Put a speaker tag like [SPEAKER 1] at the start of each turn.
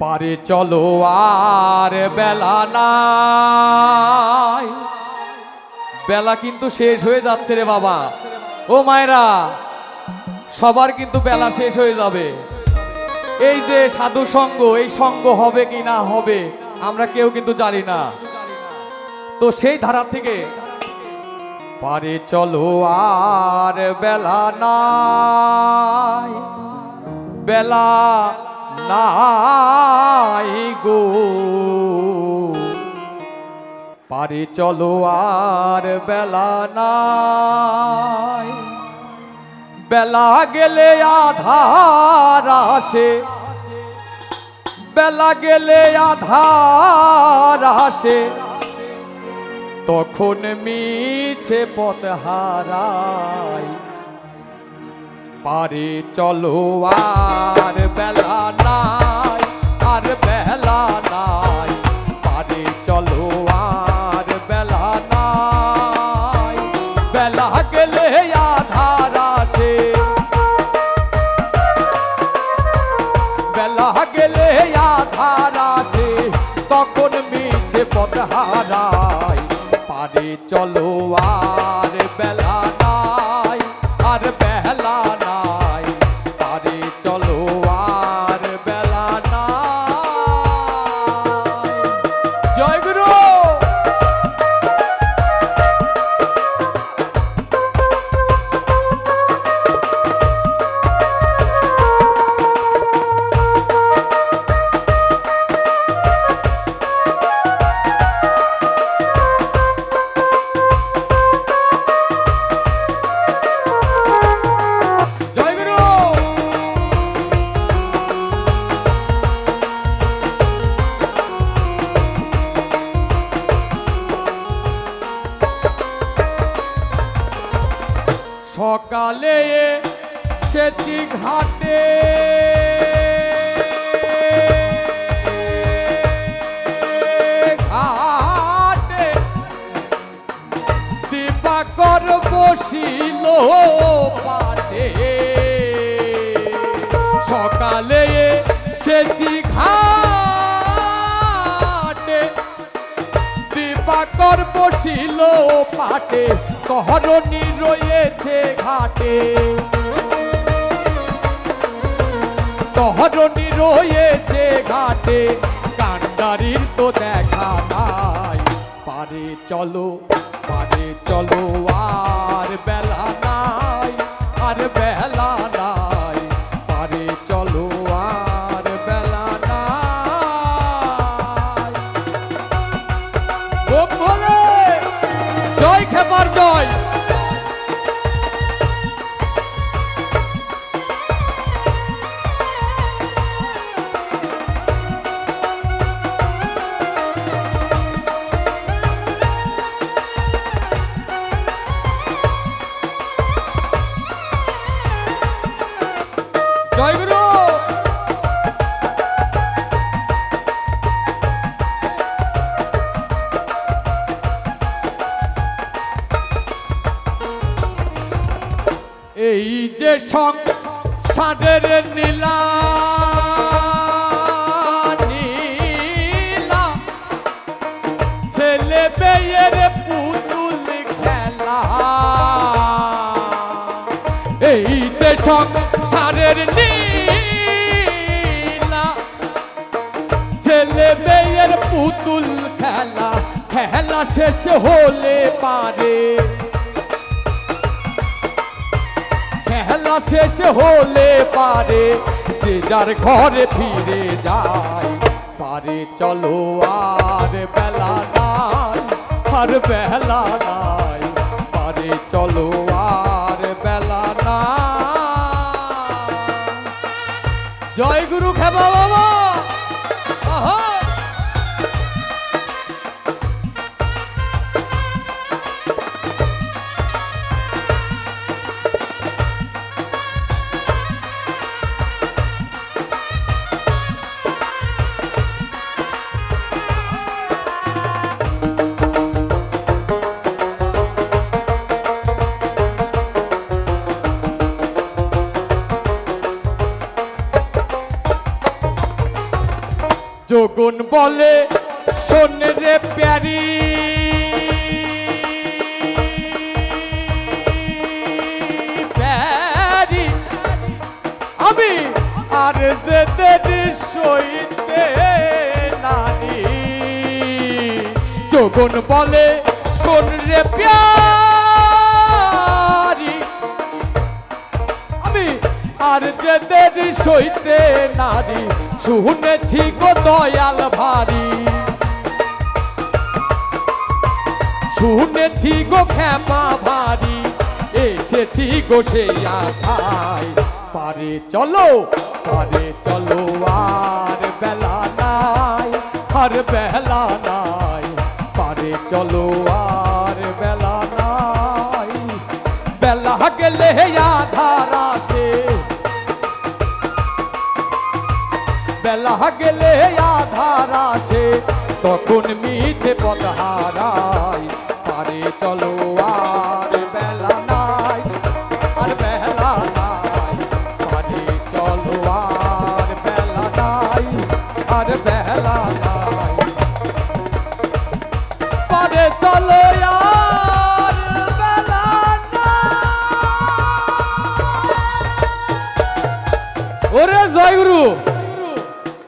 [SPEAKER 1] পারে চলো আর বেলা নাই। বেলা কিন্তু শেষ হয়ে যাচ্ছে রে বাবা। ও মায়েরা, সবার কিন্তু বেলা শেষ হয়ে যাবে। এই যে সাধু সঙ্গ, এই সঙ্গ হবে কি না হবে, আমরা কেউ কিন্তু জানি না। তো সেই ধারা থেকে পারে চলো আর বেলা নাই। বেলা নাই গো। পারে চলো আর বেলা নাই। বেলা গেলে আধার আসে। বেলা গেলে আধার আসে। তখন মিছে পথ হারায় পারে চলো আর বেলা নাই, আর বেলা নাই। পারে চলো আর বেলা নাই। বেলা গেলে আধার আসে। বেলা গেলে আধার আসে, তখন মিছে পথ হারায় পারে চলো আর সেচি ঘাটে। ঘাটে দিবাকর বসিল পাটে। সকালে সেচি ঘাটে। দিবাকর বসিল পাটে, তহরণি রয়েছে ঘাটে। তহরণি রয়েছে ঘাটে কান্ডারির তো দেখা নাই পারে চলো পারে চলো আর বেলা নাই আর বেলা নাই পারে চলো আর বেলা নাই জয় খেপার জয়। এই যে সংসারের নীলা নীলা। ছেলে মেয়ের পুতুল খেলা। এই যে সংসারের নীলা। ছেলে মেয়ের পুতুল খেলা খেলা শেষ হলে পারে। খেলা শেষ হলে পারে, যে যার ঘরে ফিরে যায়, পারে চলো আর বেলা নাই, আর বেলা নাই, পারে চলো আর বেলা নাই। জয় গুরু খেবা বাবা! আহা! যোগুন বলে, শোন রে প্যারি। প্যারি, আমি আর যে দেরি সইতে নারী। যোগুন বলে, শোন রে প্যারি, আমি আর যে দেরি সইতে নারী। শুনেছি গো দয়াল ভারী। শুনেছি গো ক্ষমা ভারী। এসেছি গো সেই আশায়। পারে চলো পারে চলো, আর বেলা নাই, আর বেলা নাই। পারে চলো, আর বেলা নাই। বেলা গেলে আধার আসে। বেলা গেলে আধারা সে তখন মিছে পথহারাই পারে চলো আর বেলা নাই, আর বেলা নাই। পারে চলো আর বেলা নাই, আর বেলা নাই। পারে চলো আর